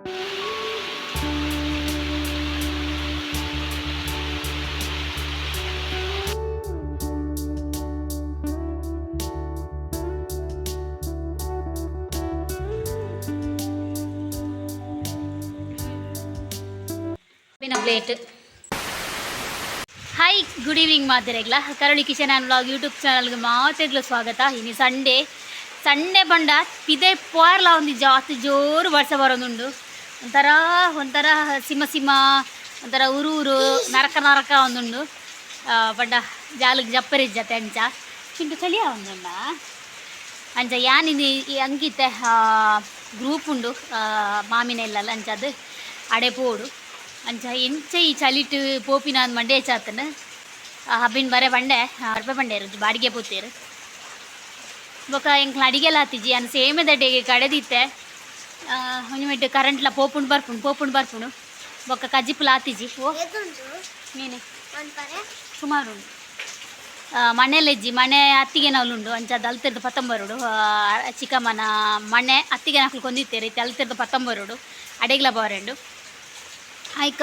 ಬಿನ plate hi good evening ಮಾತಿರೆಗ್ಲ ಕರಳಿ kitchen and vlog YouTube ಚಾನಲ್ಗೆ ಮಾತೆಗ್ಲ ಸ್ವಾಗತ ಇನಿ ಸಂಡೇ ಸಂಡೇ ಬಂಡ ಪಿದೆ ಪೋರ್ಲ ಒಂದು ಜಾಸ್ತಿ ಜೋರು ವರ್ಷ ಬರೋದುಂಡು ಒಂಥರ ಒಂಥರ ಸಿಮ ಸಿಮ ಒಂಥರ ಉರು ಉರು, ನರಕ ನರಕ ಒಂದುಂಡು ಬಡ್ಡ ಜಾಲಿಗೆ ಜಪ್ಪರಿಜ್ಜತೆ ಅಂಚ ಚಿಂಟು ಚಳಿಯ ಒಂದುಂಡ ಅಂಚ ಯಾನಿದು ಈ ಅಂಕಿತೆ ಗ್ರೂಪ್ ಉಂಡು ಮಾಮಿನ ಇಲ್ಲಲ್ಲ ಅಂಚದು ಅಡೆ ಪೋಡು ಅಂಚ ಎಂಚ ಈ ಚಲಿಟ್ ಪೋಪಿನ ಅಂದ್ ಮಂಡೆ ಚಾತನ. ಹಬ್ಬಿನ ಬರೆ ಬಂಡೆ ಅರ್ಪೆ ಬಂಡೆ ಇರೋದು ಬಾಡಿಗೆ ಪೋತೇರು. ಬೊಕ ಎಂಕ್ಲ ಅಡಿಗೆಲ್ಲ ಹತ್ತಿಜಿ ಅನ್ ಸೇಮೆ ದಡ್ಡೆಗೆ ಕಡೆದಿತ್ತೆ. ಒಂಜಿ ಕರೆಂಟ್ ಕರೆಂಟ್ಲ ಪೋಪುಂಡು ಬರ್ಪುಂಡು ಪೋಪುಂಡು ಬರ್ಪುಂಡು. ಬೊಕ್ಕ ಕಜ್ಜಿಪ್ಪುಲ ಆತಿಜಿ. ಓ ನೀನೆ. ಸುಮಾರು ಉಂಡು ಮನೆಯಲ್ಲಿಜ್ಜಿ ಮನೆ ಅತ್ತಿಗೆ ನವಲುಂಡು ಅಂಚ ಅಲ್ತಿರ್ದು ಪತ್ತೊಂಬರುಡು. ಚಿಕ್ಕಮ್ಮನ ಮನೆ ಅತ್ತಿಗೆ ನಾಲ್ಕು ಕೊಂದಿತ್ತೇರಿ ಅಲ್ತಿರ್ದು ಪತ್ತೊಂಬರುಡು. ಅಡೆಗ್ಲ ಬವರೆಂಡು. ಆಯ್ಕ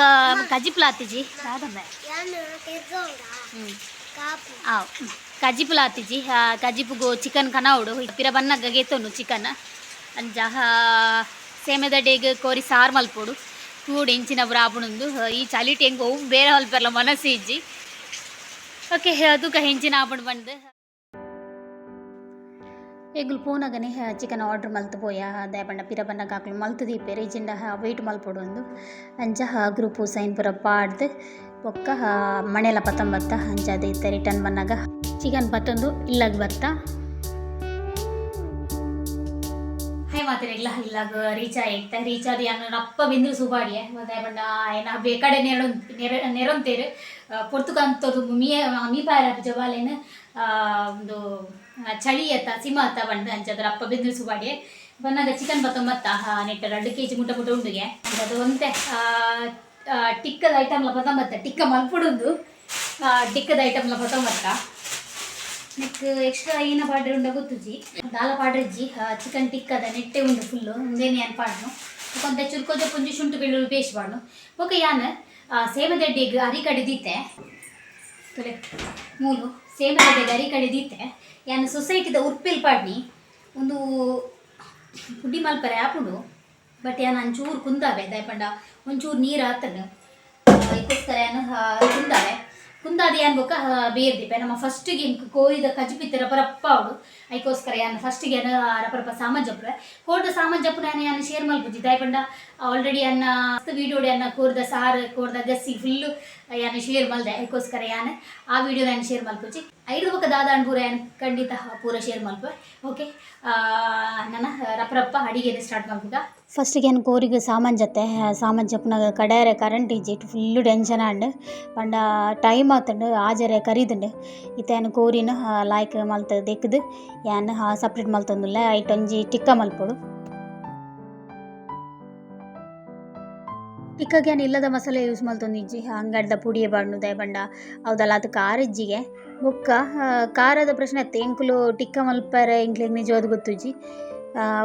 ಕಜ್ಜಿಪ್ಲ ಆತಿಜಿ. ತೆಗ್ದೋಡ ಹ್ಞೂ ಕಾಪು. ಆವ್ ಕಜ್ಜಿಪುಲ ಹತ್ತಿಜಿ ಕಜ್ಜಿಪುಗು ಚಿಕನ್ ಕನವುಡು. ಪಿರ ಬನ್ನಗ ಗೆತ್ತೊಂಡು ಚಿಕನ್ ಅಂಚ ಸೇಮದ ದಡ್ಡೆಗ್ ಕೋರಿ ಸಾರು ಮಲ್ಪೋಡು. ತೂಡು ಇಂಚಿನ ಬ್ರಾಬುಣಂದು ಈ ಚಲಿಟ್ ಹೆಂಗೆ ಬೇರೆ ಹೊಲ್ಪರ್ಲ ಮನಸ್ಸು ಇಜ್ಜಿ ಓಕೆ ಅದಕ್ಕೆ ಹೆಂಚಿನ ಆಪಣ್ ಬಂದು. ಎಗ್ಲು ಪೋನಾಗನೆ ಚಿಕನ್ ಆರ್ಡ್ರ್ ಮಲ್ತು ಪೋಯ. ಅದೇ ಬಣ್ಣ, ಪಿರ ಬಣ್ಣ ಕಾಕಲು ಮಲ್ತು ದೀಪೆ ಇಜಿಂಡ ವೆಯ್ಟ್ ಮಲ್ಪೊಡು ಒಂದು. ಅಂಚ ಗ್ರೂಪು, ಸೈನ್ ಪುರ ಪಾಡ್ದು. ಒಕ್ಕ ಮನೆಲ ಪತ್ತಂಬತ್ತ ಅಂಚ ಅದೇ ಇತ್ತ, ರಿಟರ್ನ್ ಬಂದಾಗ. ಚಿಕನ್ ಪತ್ತೊಂದು, ಇಲ್ಲಾಗ ಬತ್ತ. ಹೈ ಮಾತ್ರ ಇಲ್ಲ ಇಲ್ಲಾಗ ರೀಚ್ ಆಯ್ತ ರೀಚ್ ಆದಿ ಅಪ್ಪ ರಪ್ಪ ಬಿಂದು ಸುಬಾಡಿಯೆ ಮತ್ತೆ ಬಂಡ ಏನ ಬೇಕಡೆ ನೆರ ನೆರ, ನೆರೊಂತೇರು. ಪೊರ್ತುಕಂತದ್ದು ಮೀ ಮೀಪಾರ ಜವಾಲೇನು ಒಂದು ಚಳಿ ಅತ್ತ ಸಿಮ ಅತ್ತ ಬಂದು ಅಂಚದ್ರ ಅಪ್ಪ ಬಿಂದು ಸುಬಾಡಿಯೆ ಬಂದಾಗ ಚಿಕನ್ ಬತ್ತೊಂಬತ್ತ ನೆಟ್ಟ ಎರಡು ಕೆ ಜಿ ಮುಟ್ಟ ಮುಟ್ಟ ಉಂಡುಗೆ ಅದು ಒಂತೆ ಟಿಕ್ಕದ ಐಟಮ್ಲ ಬತ್ತೊಂಬತ್ತ, ಟಿಕ್ಕ ಮಲ್ಪುಡುಂದು. ಟಿಕ್ಕದ ಐಟಮ್ಲ ಪತ್ತೊಂಬತ್ತ ನೆಕ್ ಎಕ್ಸ್ಟ್ರಾ ಏನ ಪಾಡ್ರೆ ಉಂಡ ಗೊತ್ತುಜಿ? ದಾಲ ಪಾಡ್ರೆಜ್ಜಿ ಚಿಕನ್ ಟಿಕ್ಕದ ನೆಟ್ಟೆ ಉಂಡು ಫುಲ್ಲು ಮುಂದೇನೆ ಏನು ಪಾಡ್ನು ಕೊಂತ ಚುರ್ಕೋಜ ಪುಂಜಿ ಶುಂಠಿ ಬೆಳ್ಳುಳ್ಳಿ ಪೇಸ್ಟ್ ಪಾಡ್ನು ಓಕೆ ಯಾನ್ ಸೇವೆ ದಡ್ಡಿಗೆ ಅರಿ ಕಡಿದಿತ್ತೆ. ತೊಲೆ, ಮೂಲು ಸೇಮದಡ್ಡಿಗೆ ಅರಿ ಕಡಿದಿತ್ತೆ. ಯಾನ್ ಸೊಸೈಟಿದ ಉರ್ಪಿಲ್ ಪಾಡ್ನಿ. ಒಂದು ಪುಡಿ ಮಲ್ಪರೆ ಆಪುಂಡು ಬಟ್ ಯಾನ, ಒಂಚೂರು ಕುಂದಾವೆ ದಯಪಂಡ ಒಂಚೂರು ನೀರು ಆತನು ಇದಕ್ಕೋಸ್ಕರ ಏನು ಕುಂದಾವೆ. ಕುಂದಾದ ಏನ್ ಬೇಕಾ ಬೇರ್ದಿಪ್ಪ. ನಮ್ಮ ಫಸ್ಟಿಗೆ ಕೋರಿದ ಕಜಿಪಿತ್ತೆ ರಪರಪ್ಪ ಅವಡು ಯಾನ್ ಏನು ಫಸ್ಟಿಗೆ ಏನು ರಪರಪ್ಪ ಸಾಮಾನ್ ಜಪ್ರೆ ಕೋರ್ದ ಸಾಮಾನ್ ಜಪ್ಪು ನಾನು ಏನು ಶೇರ್ ಮಲ್ಪುಜಿ ದಾಯ್ಪಂಡ ಆಲ್ರೆಡಿ ಅನ್ನ ವಿಡಿಯೋ ಅನ್ನ ಕೋರ್ದ ಸಾರ್, ಕೋರ್ದ ಗಸ್ಸಿ ಫುಲ್ ಏನು ಶೇರ್ ಮಲ್ದೆ ಐಕೋಸ್ಕರ ಏನು, ಆ ವಿಡಿಯೋ ನಾನು ಶೇರ್ ಮಲ್ಪುಜಿ ಐದು ಬೊಕ್ಕ ದಾದ ಅನ್ಪೂರ ಏನು, ಖಂಡಿತ ಪೂರ ಶೇರ್ ಮಲ್ಪೆ ಓಕೆ ನನ್ನ ರಪರಪ್ಪ ಅಡಿಗೆ ಸ್ಟಾರ್ಟ್ ಮಾಡ್ಬೇಕ. ಸಾಮಾನ್ ಜಪ್ಪನಾಗ ಕಡ್ಯಾರೆ ಕರೆಂಟ್ ಇಜ್ಜಿಟ್ಟು ಫುಲ್ಲು ಟೆನ್ಷನ್ ಆಂಡ್ ಪಂಡ ಟೈಮ್ ಆತಂಡು ಆಜರೆ ಕರಿದುಂಡು ಇತ್ತೇನು ಕೋರಿನ ಲಾಯ್ಕ್ ಮಲ್ತ ದೆಕ್ಕದು ಹಾ ಸಪ್ರೇಟ್ ಮಲ್ತೊಂದುಲ್ಲ ಐಟ್ ಒಂಜಿ ಟಿಕ್ಕ ಮಲ್ಪೊಡು. ಟಿಕ್ಕಗೆ ಏನು ಇಲ್ಲದ ಮಸಾಲೆ ಯೂಸ್ ಮಲ್ತೊಂದು ಇಜ್ಜಿ, ಅಂಗಡ್ದ ಪುಡಿ ಬಾಡ್ನು ದಯ ಬಂಡ ಹೌದಲ್ಲ ಅದು ಖಾರ ಇಜ್ಜಿಗೆ. ಬೊಕ್ಕ ಖಾರದ ಪ್ರಶ್ನೆ ಎತ್ತೆ ಎಂಕುಲು ಟಿಕ್ಕ ಮಲ್ಪರೆ ಎಂಕ್ಲೆಗ್ ನಿಜವಾದ ಗೊತ್ತುಜ್ಜಿ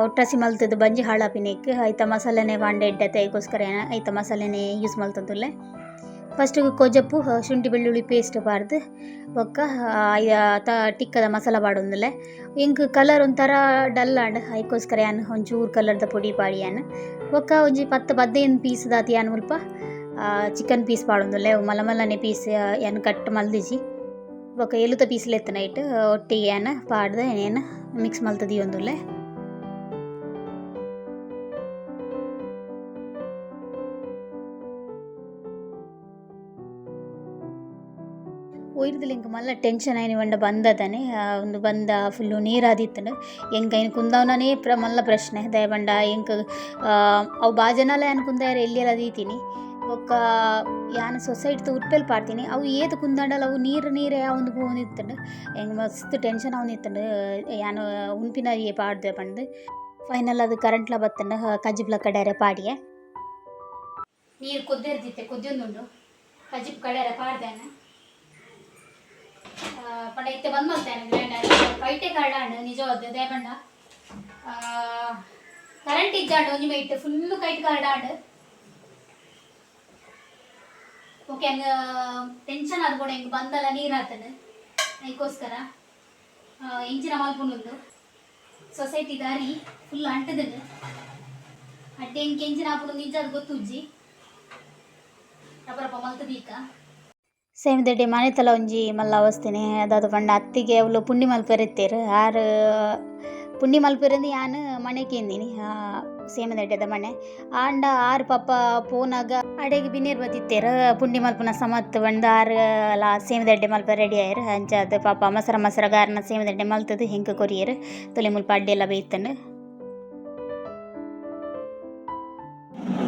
ಒಟ್ಟಾಸಿ ಮಲ್ತದ್ದು ಬಂಜಿ ಹಾಳಾಪಿನೆಕ್ ಐತ ಮಸಾಲೆನೆ ಬಾಂಡೆ ಇಡ್ಡತೆ ಅದಕ್ಕೋಸ್ಕರ ಐತ ಮಸಾಲೆನೆ ಯೂಸ್ ಮಲ್ತಂದುಲ್ಲೆ ಫಸ್ಟ್ ಕೊಜಪ್ಪು ಶುಂಠಿ ಬೆಳ್ಳುಳ್ಳಿ ಪೇಸ್ಟ್ ಬಾರ್ದು. ಯ- ತ, ಟಿಕ್ಕದ ಮಸಾಲ ಬಾಡೊಂದುಲ್ಲೆ. ಇಂಕ್ ಕಲರ್ ಒಂಥರ ಡಲ್ ಆಂಡ್ ಅದಕ್ಕೋಸ್ಕರ ಯಾನ್ ಒಂಚೂರು ಕಲರ್ದ ಪುಡಿ ಪಾಡಿ ಏನ್. ಬೊಕ್ಕ ಒಂಜಿ ಪತ್ತು ಪದ್ದೇನು ಪೀಸ್ ದಾತಿ ಏನು ಮುಲ್ಪ ಚಿಕನ್ ಪೀಸ್ ಪಾಡೊಂದುಲ್ಲೆ ಮಲ್ಲ ಮಲ್ಲನೆ ಪೀಸ್ ಏನು ಕಟ್ ಮಲ್ದಿಜಿ. ಬೊಕ್ಕ ಎಲುತ ಪೀಸ್ಲೆತ್ತ ನೈಟ್ ಒಟ್ಟಿಗೆ ಏನು, ಪಾಡ್ದೆ ಏನು ಮಿಕ್ಸ್ ಮಲ್ತದಿ ಒಂದುಲ್ಲೆ. ಮಲ್ಲ ಟೆನ್ಷನ್ ಆಯ್ನ ಬಂಡ ಬಂದದನೆ. ಒಂದು ಬಂದ ಫುಲ್ಲು ನೀರಾದಿತ್ತಂಡು. ಎಂಕ ಏನು ಕುಂದವನೇ ಪ್ರ, ಮಲ್ಲ ಪ್ರಶ್ನೆ. ದಯ ಬಂಡ ಎಂಕ ಅವು ಬಾ ಜನಲ ಏನು ಕುಂದಾರ ಎಲ್ಲಿಯಲ್ಲ ದೀತೀನಿ. ಬೊಕ್ಕ ಯಾನ ಸೊಸೈಟಿ ಉಟ್ಪೇಲ್ ಪಾಡ್ತೀನಿ. ಅವು ಏದು ಕುಂದಾಂಡಲ್ಲ, ಅವು ನೀರು, ನೀರೇ ಒಂದು ನಿತ್ತಂಡು ಹೆಂಗೆ ಮಸ್ತ್ ಟೆನ್ಷನ್ ಅವನಿತ್ತಂಡು. ಯಾನು ಉನ್ಪಿನ ಏ ಪಾಡ್ದೆ ಪಂಡು. ಫೈನಲ್ ಅದು ಕರೆಂಟ್ಲ ಬತ್ತಂಡು ಕಜಿಬ್ಲ ಕಡ್ಯಾರೆ ಪಾಡಿಯೆ. ನೀರು ಕುದ್ದಿರ್ದಿತ್ತೆ ಕುದ್ದಿಯೊಂದುಂಡು ಕಜಿಬ್ ಕಡ್ಯಾರೆ ಪಾಡ್ದೇನೆ ಪಂಡ ಬಂದ್ ಮಾಡ್ತೇನೆ ಗ್ರೈಂಡರ್ ಫೈಟೆ ಕಾರಣ ನಿಜವಾದ ಆ ಕರೆಂಟ್ ಇಜ್ಜಾಂಡು ಒಂಜಿ ಮೈಟ್ ಫುಲ್ಲು ಕೈಟ್ ಕರಡಾಂಡು ಓಕೆ ಹಂಗ ಟೆನ್ಷನ್ ಆದ್ಕೊಂಡು ಹೆಂಗೆ ಬಂದಲ್ಲ ನೀರು ಆತನ ಅದಕ್ಕೋಸ್ಕರ ಇಂಜಿನ ಮಲ್ಪುಂಡು ಸೊಸೈಟಿ ದಾರಿ ಫುಲ್ ಅಂಟದನು. ಅಡ್ಡೆ ಹೆಂಗೆ ಎಂಜಿನ ಹಾಕೊಂಡು ನಿಜ ಅದು ಗೊತ್ತುಜ್ಜಿ. ರಬ್ಬರಪ್ಪ ಮಲ್ತದೀಕ ಸೇಮಿದಡ್ಡಿ ಮನೆ ತಲ ಒಂಜಿ ಮಲ್ಲ ಅವಸ್ಥೆನೆ. ಅದಾದ ಪಂಡ ಅತ್ತಿಗೆ ಅವಳು ಪುಂಡಿ ಮಲ್ಪೆರೆತ್ತೇರು ಆರು ಪುಂಡಿ ಮಲ್ಪೆರಂದು ಯಾನು ಮನೆಗೆ ಎಂದಿನಿ ಸೇಮಿದಡ್ಡೆದ ಮನೆ. ಆಂಡ ಆರು ಪಾಪ ಪೋನಾಗ ಅಡೆಗೆ ಬಿನ್ನೀರು ಬತ್ತಿತ್ತೇರು ಪುಂಡಿ ಮಲ್ಪನ ಸಮತ್ ಬಂದು ಆರು ಲ ಸೇಮಿದಡ್ಡೆ ಮಲ್ಪ ರೆಡಿ ಆಯ್ರು. ಅಂಚಾದ ಪಾಪ ಮಸರ ಮಸರ ಗಾರನ ಸೇಮಿದಡ್ಡೆ ಮಲ್ತದು ಹಿಂಗೆ ಕೊರಿಯರು. ತೊಲೆ ಮುಲ್ಪ ಅಡ್ಡೆ ಎಲ್ಲ ಬೇಯ್ತಂಡು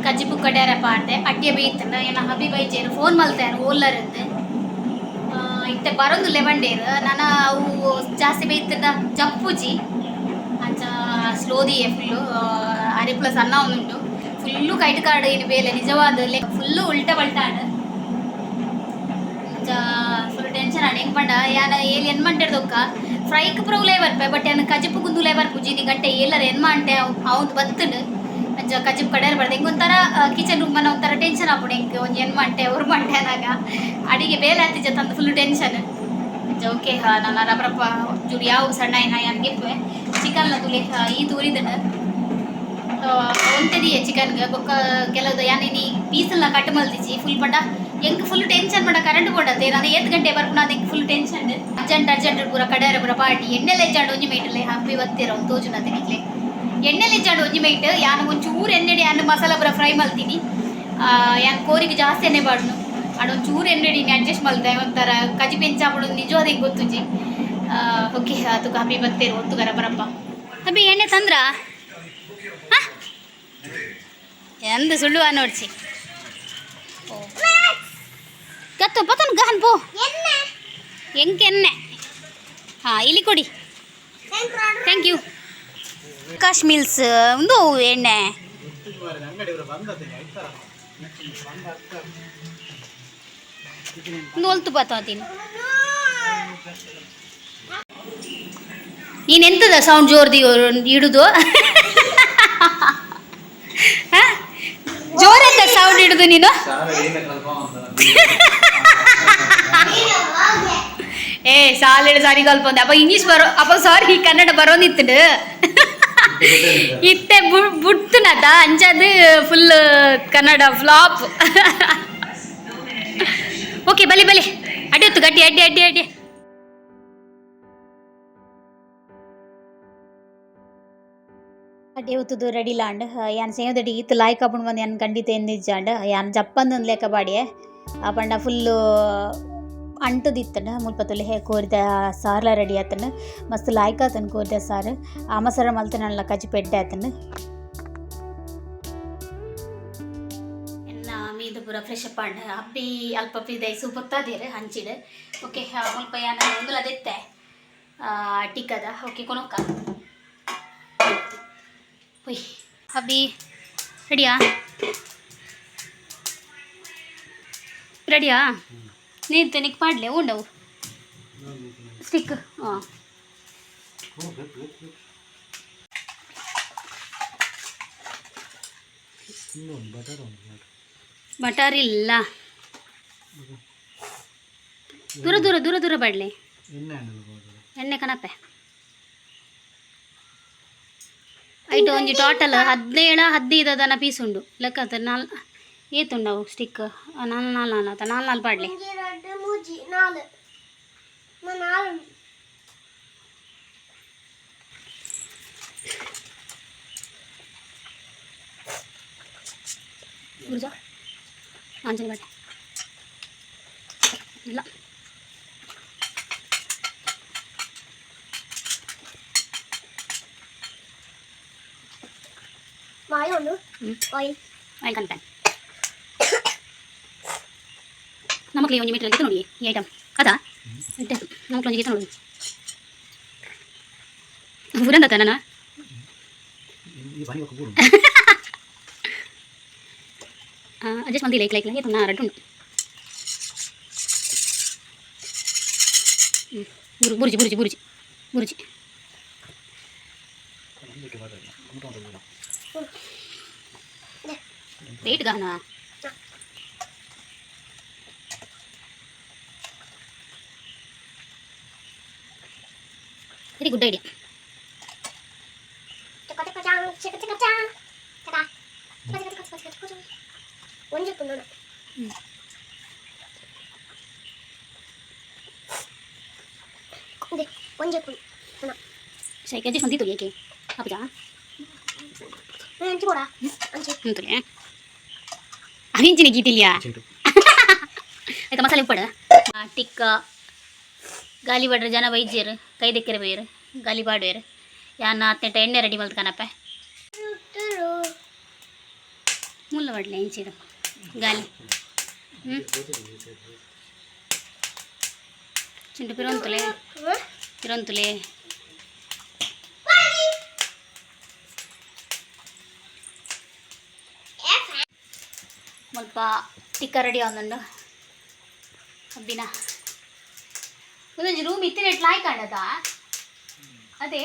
ಕಜ್ಜಿ ಪುಕ್ಕಡ್ಯಾರ ಪಾಡ್ದೆ. ಅಡ್ಡಿ ಬೇಯ್ತಂಡ ಏನ ಹಬಿ ಬೈಚೇರು ಫೋನ್ ಮಲ್ತಾರು. ಓಲ್ಲರಂದು ಇತ್ತೆ ಬರೋದು ಲೆವಂಡೇರು ನಾನು ಅವು ಜಾಸ್ತಿ ಬೇಯ್ತದ ಜಪ್ಪುಜಿ. ಅಂಚ ಸ್ಲೋದಿಯೇ ಫುಲ್ಲು ಅರೆ ಪ್ಲಸ್ ಅನ್ನ ಉಂಟು. ಫುಲ್ಲು ಕೈಟ್ ಕಾರ್ಡ್ ಏನು ಬೇಲೆ, ನಿಜವಾದ ಫುಲ್ಲು ಉಲ್ಟ ಅಂಚ ಫುಲ್ ಟೆನ್ಷನ್ ಆಡ್ ಹೆಂಗ್ ಪಂಡ? ಯಾನ ಏಲ್ ಎನ್ ಮಂಟೆಡ್ದೊಕ್ಕ ಫ್ರೈಕ್ ಪ್ರೌಲೇ ಬರ್ಪೆ ಬಟ್ ಯಾನ ಕಜಿಪು ಗುಂದುಲೇ ಬರ್ಪುಜಿ ನೀ ಗಂಟೆ ಎಲ್ಲರ ಎನ್ ಮಂಟೆ ಅವ್ನು ಬತ್ತುಂಡು ಅಂಚ ಕಜಿಪ್ ಕಡೆಯರ್ ಬರ್ದೆ. ಹಿಂಗೆ ಒಂಥರ ಕಿಚನ್ ರೂಮ್ ಮನ ಒಂಥರ ಟೆನ್ಷನ್ ಆಗ್ಬಿಡು ಹಿಂಗೆ. ಒಂದು ಏನು ಮಂಟೆ ಅವ್ರು ಮಂಟೆ ಅನ್ನಾಗ ಅಡಿಗೆ ಬೇಲೆ ಹತ್ತಿಜ ತಂದು ಫುಲ್ ಟೆನ್ಷನ್ ಓಕೆ ನಾನು ರಬ್ರಪ್ಪ ಜುಡಿ ಯಾವ ಸಣ್ಣ ಏನ, ಯಾನ್ ಚಿಕನ್ನ ಚಿಕನ್ ತುಲಿ ಈ ತೂರಿದನ. ಒಂತದಿಯೇ ಚಿಕನ್ಗೆ ಬೊಕ್ಕ ಕೆಲವು ಯಾನೇನಿ ಪೀಸೆಲ್ಲ ಕಟ್ ಮಲ್ದಿಜಿ ಫುಲ್ ಪಂಡ ಎಂಕ್ ಫುಲ್ ಟೆನ್ಷನ್ ಮಾಡ ಕರೆಂಟ್ ಕೊಡತ್ತೆ. ನಾನು ಏತ್ ಗಂಟೆ ಬರ್ಕೊಂಡು ಅದಕ್ಕೆ ಫುಲ್ ಟೆನ್ಷನ್ ಅರ್ಜೆಂಟ್ ಅರ್ಜೆಂಟ್ ಪೂರ ಕಡೆಯರ ಪೂರ ಪಾರ್ಟಿ ಎಣ್ಣೆಲ್ಲ ಎಜ್ಜಾಡು ಒಂಜಿ ಮೈಟಲ್ಲೇ ಹಬ್ಬಿ ಒತ್ತಿರೋ ತೋಜುನ ತೆಗಿಕ್ಲೆ. ಎಣ್ಣೆಲ್ಲ ಜಾಡು ಒಂಜಿ ಮೈಟ್ ಯಾನ್ ಒಂಚೂರು ಎಣ್ಣೆಡಿ ಯಾನ್ ಮಸಾಲ ಪೂರ ಫ್ರೈ ಮಲ್ತೀನಿ. ಯಾನ್ ಕೋರಿಗೆ ಜಾಸ್ತಿ ಎಣ್ಣೆ ಬಾಡ್ನು. ಅಡ್ ಒಂಚೂರು ಎಣ್ಣೆಡಿ ಅಡ್ಜಸ್ಟ್ ಮಲ್ತೆ ಒಂಥರ ಕಜಿ ಪೆಂಚಾಪಡು ನಿಜವಾದ ಅದಕ್ಕೆ ಗೊತ್ತುಜಿ. ಓಕೆ ಅದು ಹಬ್ಬಿ ಒತ್ತು ಗರ ಬರಪ್ಪ. ಹಬ್ಬಿ ಎಣ್ಣೆ ತಂದ್ರಾ? ಎಂದ ಸುಳ್ಳು ನೋಡ್ಸಿ ಗತ್ತು ಪತನ್ ಗಹನ್ ಪೋ. ಎಣ್ಣೆ. ಎಂಕೆ ಎಣ್ಣೆ. ಹಾಂ ಇಲ್ಲಿ ಕೊಡಿ. ಥ್ಯಾಂಕ್ ಯು ಆಕಾಶ್ ಮಿಲ್ಸ್ ಒಂದು ಎಣ್ಣೆ. ಒಂದು ಒಲ್ತು ಬತ್ತಾತೀನಿ ನೀನೆಂತದ ಸೌಂಡ್ ಜೋರ್ದಿ ಇಡುದು ಜೋರೆಂತ ಸೌಂಡ್ ಇಡುದು ನೀನು? ಏ ಸಾಲಿಡ್ ಸಾರಿ ಕಲ್ಪ ಅಪ್ಪ ಇಂಗ್ಲೀಷ್ ಬರೋ ಅಪ್ಪ ಸಾರಿ ಕನ್ನಡ ಬರೋ ಬರೋನಿತ್ತು ಇತ್ತೆ ಬುಡ್ತುನದ ಅಂಚದು ಫುಲ್ ಕನ್ನಡ ಫ್ಲಾಪ್ ಓಕೆ ಬಲಿ ಬಲಿ. ಅಡ್ಡಿ ಹೊತ್ತು, ಗಡ್ಡಿ, ಅಡ್ಡಿ ಅಡ್ಡಿ ಅಡ್ಡಿ. ಹೊತ್ತದು ರೆಡಿ ಲಾಂಡ್ ಯಾನ್ ಸೇವದಡಿ ಈತ ಲಾಯ್ಕ್ ಹಾಕೊಂಡು ಬಂದು ಯಾನ್ ಖಂಡಿತ ಎಂದಿಜ್ಜಾಂಡ್ ಯಾನ್ ಜಪ್ಪಂದು ಒಂದು ಲೆಕ್ಕ ಬಾಡಿಯೆ ಆ ಫುಲ್ಲು ಅಂಟದಿತ್ತಂಡ ಮುಲ್ಪ ತೊಲೆ ಹೇ ಕೋರಿದ ಸಾರ್ಲ ರೆಡಿ ಆತನ, ಮಸ್ತ್ ಲಾಯ್ಕ ಆತನ ಕೋರಿದ ಸಾರು ಆ ಮಸಾಲ ಮಲ್ತನಲ್ಲ ಕಚ್ಚಿ ಪೆಡ್ಡೆ ಆತನ. ಮೀದು ಪೂರ ಫ್ರೆಶ್ ಅಪ್ ಆಂಡ್ ಅಪ್ಪಿ ಅಲ್ಪ ದೈಸು ಸೂಪತ್ತಾದೇರು ಹಂಚಿಡ ಓಕೆ ಮುಲ್ಪ ಯಾನ ಒಂದು ಅದೆತ್ತೆ. ಟಿಕ್ಕದ, ಓಕೆ ಕೊನೊಕ್ಕ ಹೊಯ್ ಹಬ್ಬಿ ರೆಡಿಯಾ ರೆಡಿಯಾ ನಿಕ್ ಮಾಡ್ಲೆ, ಉಂಡವು? ಸ್ಟಿಕ್ ಹಾಂ ಬಟರ್ ಇಲ್ಲ. ದೂರ ದೂರ ದೂರ ದೂರ ಬಡ್ಲಿ. ಎಣ್ಣೆ ಕಣಪ್ಪೆ. ಐಟು ಒಂಜಿ ಟೋಟಲ್ ಹದಿನೇಳ, ಹದಿನೈದು ಅದನ್ನ ಪೀಸ್ ಉಂಡು. ಲೆಕ್ಕ ನಾಲ್ ಏತುಂಡವು ಸ್ಟಿಕ್ ನಾಲ್ ನಾಲ್ ನಾಲ್ ನಾಲ್ ನಾಲ್ ಪಾಡ್ಲೆ ಒಂಜಿ ಎರಡು ಮೂಜಿ ನಾಲ್ ಮ ನಾಲ್ ಗುರುಜ ಆಂಜಲ್ ಬಾಟೆ ಇಲ್ಲ ಮಾಯ ಒಂದು ಹ್ಮ್. ಆಯಿಲ್ ಆಯ್ತು ಕನ್ಪೆ ನಮಕ್ಲಿ ಒಂಜಿ ಮೀಟರ್ ಗೀತ ನೋಡಿ ಈ ಐಟಮ್ ಅದಾ? ಇಟ್ಟೆ. ನಮಕ್ಲಿ ಒಂಜಿ ಗೀತ ನೋಡಿ. ಊರಂದತ್ತ ನನ್ನ ಅಡ್ಜಸ್ಟ್ ಮಂದಿ ಲೈಕ್ ಲೈಕ್ ಲೈಕ್ ನಾ ರೆಡ್ ಉಂಟು. ಹ್ಮ್. ಬುರು ಬುರುಜಿ ಬುರುಜಿ ಬುರುಜಿ ಬುರುಜಿ. ವೇಟ್ ಗಾನ வெரி குட் ஐடியா கொஞ்சம் துண்ணணும் கொஞ்சம் துண்ணணும் சரி கேஜி சந்தி துளியக்கே அப்படியா அஞ்சு போடா அஞ்சு துளியே அவிஞ்சின கீதில்லையா అయితే మసాలా ఇప్పుడు టిక్కా ಸೈಕಲ್ ಸಂತಿ ಏಕೆ ಅಪ್ಪಜಾ ಅಂಚಿ ಕೊಡ ಅಂಚಿ ಅಂತಲೇ ಅರಿಂಚಿನ ಗೀತಿಲ್ಯಾ ಆಯ್ತಾ ಮಸಾಲೆ ಉಪ್ಪಡ ಟಿಕ್ಕ ಗಾಲಿ ಬಾಡ್ರ ಜನ ವೈದ್ಯರು ಕೈ ದೆಕ್ಕರೆ ಬೇರು ಗಾಲಿ ಬಾಡುವೇರು ಯಾನ ಹತ್ನೆಂಟ ಎಣ್ಣೆ ರೆಡಿ ಮಲ್ತ್ ಕನಪ್ಪ ತುರು ಮುಲ್ಲ ಬಡ್ಲೆ ಹೆಂಚಿಡು ಗಾಲಿ ಹ್ಞೂ ಚಿಂಟು ಪಿರೊಂತುಲೆ ಪಿರೊಂತುಲೆ ಸ್ವಲ್ಪ ಟಿಕ್ಕ ರೆಡಿ ಆದಂಡು ಹಬ್ಬಿನ ಒಂದೊಂಜಿ ರೂಮ್ ಇತ್ತಿನ ಇಟ್ಟು ಲಾಯ್ ಕಾಣದ ಅದೇ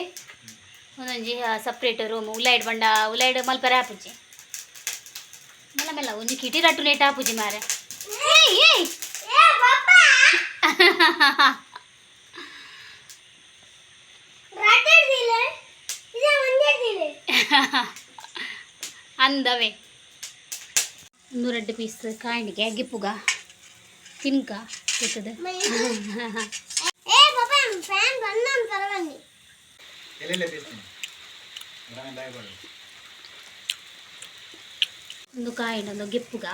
ಒಂದೊಂಜಿ ಸಪ್ರೇಟ್ ರೂಮ್ ಉಲಾಯ್ಡ್ ಬಂಡ ಉಲಾಯ್ಡ್ ಮಲ್ಪರೆ ಆಪುಜಿ ಮೆಲ್ಲ ಮೆಲ್ಲ ಒಂಜಿ ಕಿಟಿ ರಟ್ಟು ಲೇಟ್ ಆಪುಜಿ ಮಾರೆ. ಏಯ್ ಏಯ್ ಏ ಪಾಪ ರಾಟರ್ದಿಲೆ ಇದೆ ಒಂದೇದಿಲೆ ಅಂದವೆ. ಒಂದು ರೆಡ್ ಪೀಸ್ ಕಾಂಡಿಗೆ ಗಿಪ್ಪುಗ తినక చెత్తది ఏ పాపా ఫ్యాన్ కొన్నాను కలవండి. అందుకు ఆయన గిప్పుగా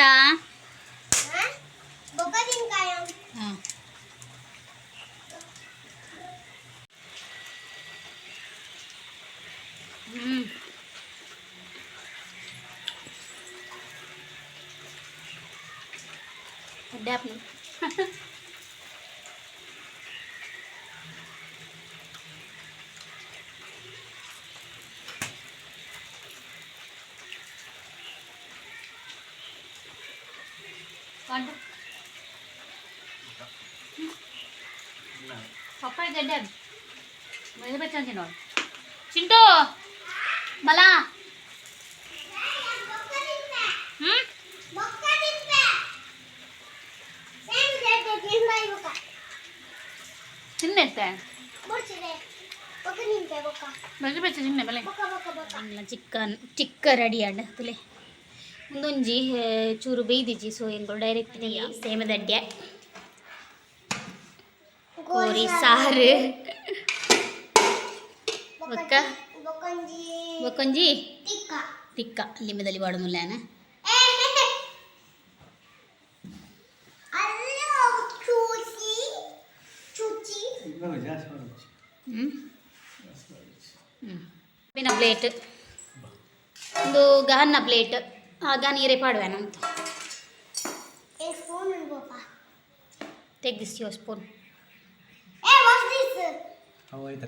ಬೋಡಾ ಬೊಕ್ಕದಿಂಕಾಯಂ ಹಾಂ ಹ್ಞೂ ಅಡ್ಡಾಪ್ನು ಕಾಂಡು ಪಪ್ಪಾಯ ಗಡ್ಡೆ ಮೈದ ಬೆಚ್ಚಂತಿ ನೋಡಿ ಚಿಂಟು ಬಲ ಹ್ಞೂ ಬೊಕ್ಕದಿಂಪೆ ಸೇಮ್ ಜೆಟ್ ತಿನ್ಬೈ ಬೊಕ್ಕ ತಿನ್ನೆತ್ತೆ ಮುಡ್ಚಿದೆ ಬೊಕ್ಕದಿಂಪೆ ಬೊಕ್ಕ ಬೆಚ್ಚ ಬೆಚ್ಚ ತಿನ್ನೆ ಬಲೆ ಬೊಕ್ಕ ಬೊಕ್ಕ ಬೊಕ್ಕ ಇಲ್ಲ ಚಿಕ್ಕನ್ ಚಿಕ್ಕ ರೆಡಿ ಅಂಡ್ ತುಲೆ ಮುಂದೊಂಜಿ ಚೂರು ಬೇಯ್ದಿಜ್ಜಿ. ಸೊ ಎಂಗಳು ಡೈರೆಕ್ಟ್ ಸೇಮ ದಡ್ಡೆ ಕೋರಿ, ಸಾರು. ಬೊಕ್ಕ ಬೊಕ್ಕಂಜಿ ತಿಕ್ಕ. ಲಿಂಬದಲ್ಲಿ ಬಾಡು ಮುಲ್ಲಾನ ಅಲ್ಲೋ ಚೂಚಿ ಚೂಚಿ ಇವಾಗ ಜಾಸ್ತಿ ಮಾಡೋದು ಹ್ಞೂ ಪ್ಲೇಟ್. ಒಂದು ಗಹನ್ನ ಪ್ಲೇಟ್. ಆಗ ನೀರೇ ಪಾಡುವೆ ಅನ್ಬೋಪ ತೆಗ್ದಿಸ್ತೀವ ಸ್ಪೂನ್ ಆಯ್ತು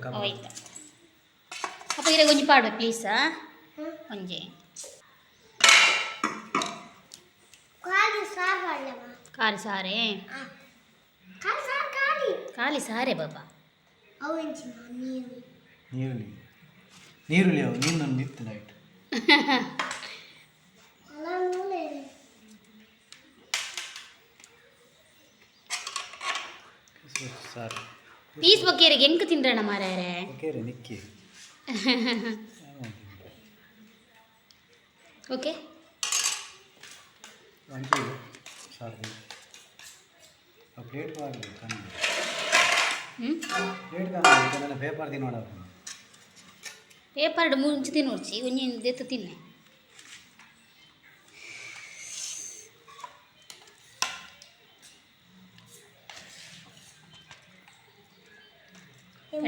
ಅಪ್ಪ ಇರ ಒಂಜಿ ಪಾಡುವೆ ಪ್ಲೀಸ ಒಂಜಿ ಕಾಲಿ ಸಾರ್ ಮಾಡ್ಲಮ್ಮ. ಖಾಲಿ ಸಾರೇ? ಕಾಲಿ ಸಾರೆ ಕಾಲಿ ಖಾಲಿ ಸಾರೇ ಬಾಬಾ ಅವಂಚಿ ನೀರು. ನೀರುಳ್ಳಿ. ನೀರುಳ್ಳಿ ನೀರು ನಿತ್ತು ಲೈಟ್ ಅಲ್ಲ ಮೂಲೆ ಸಾರು. ಪೀಸ್ ಬಕ್ಕೇರಿಗೆ ಎಂಕ ತಿಂದ್ರಣ ಮಾರ್ಯಾರೆ ಓಕೆ ರೀ ನಿಕ್ಕಿ. ಓಕೆ. ಒಂಚೂರು ಸಾರು ಆ ಪ್ಲೇಟ್ ಬಾರ್ದು ಕಣ್ಣು. ಹ್ಞೂ ಪ್ಲೇಟ್ ಕಾಣ ಪೇಪರ್ ತಿನ್ನೋಣ. ಪೇಪರ್ಡ್ ಮುಂಚೆ ತಿನ್ನೋಡ್ಸಿ ಒಂಜಿ ದೆತ್ತು ತಿನ್ನೆ.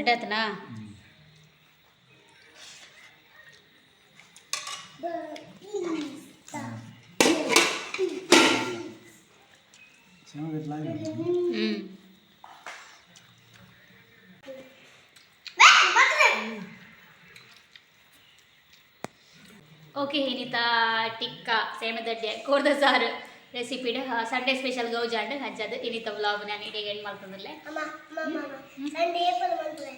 ಎಡ್ಡಾತನಾ ಚೆನ್ನಾಗಿತ್ತು ಹ್ಞೂ ಓಕೆ ಏನಿತ ಟಿಕ್ಕ ಸೇಮದಡ್ಡೆ ಕೋರ್ದ ಸಾರು ರೆಸಿಪಿಡ್ ಸಂಡೇ ಸ್ಪೆಷಲ್ ಗೌಜಾಂಡ್ ಹಂಚದು ಇನ್ನಿತ ವ್ಲಾಗ್ ನಾನು ಈಗ ಏನು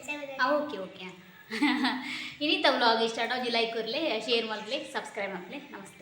ಸೇವೆ ಓಕೆ ಓಕೆ. ಇನ್ನಿತ ವ್ಲಾಗ್ ಇಷ್ಟ. ಆಗಿ ಲೈಕ್ ಕೊರ್ಲೆ ಶೇರ್ ಮಾಡ್ಲಿ ಸಬ್ಸ್ಕ್ರೈಬ್ ಮಾಡ್ಲಿ. ನಮಸ್ತೆ.